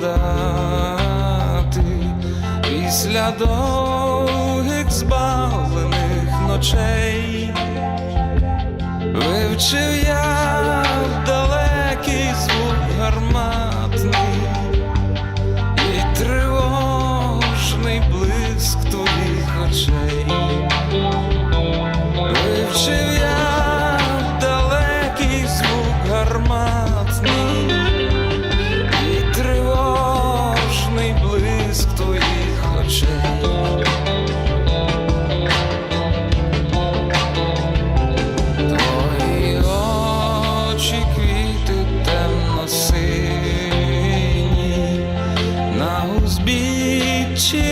згадати після довгих збавлених ночей. Вивчив я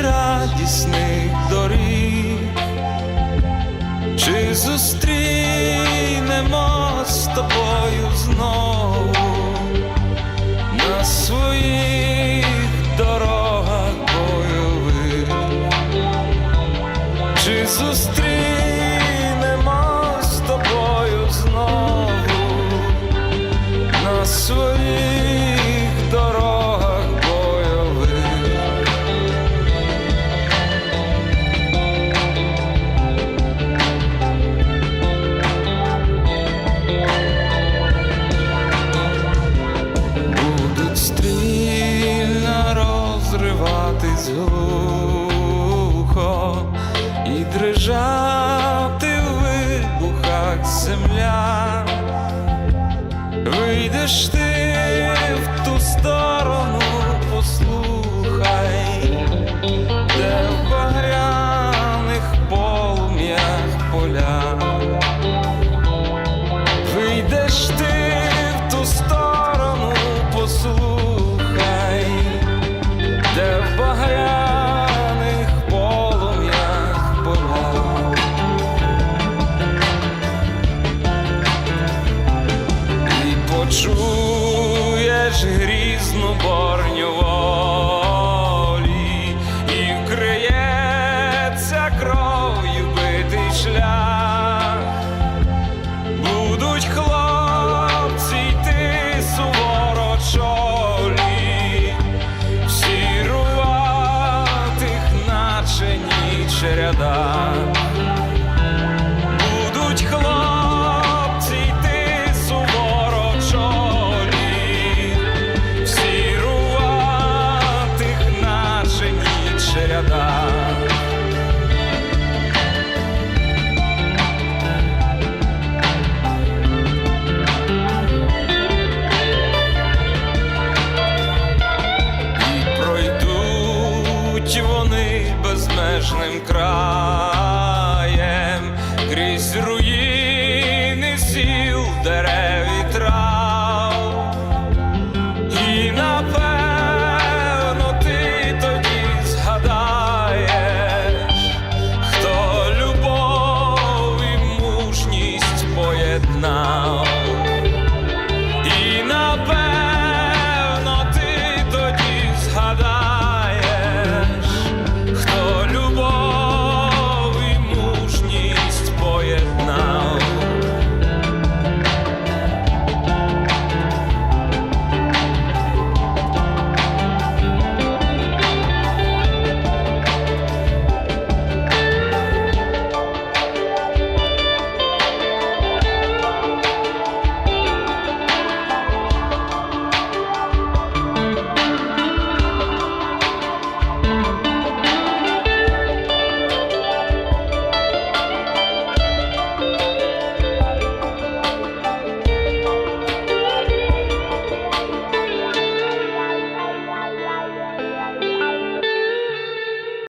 радісних доріг, чи зустрінемо з тобою знову на своїх дорогах бойових? Чи зустрінемо розриватись глухо і дрижати в вибухах земля. Вийдеш ти в ту сторону, послухай, де в багряних полум'ях поля. Вийдеш ти в ту сторону, послухай, Будуть хлопці йти суворо чолі, всі наче ніч. Безмежним краєм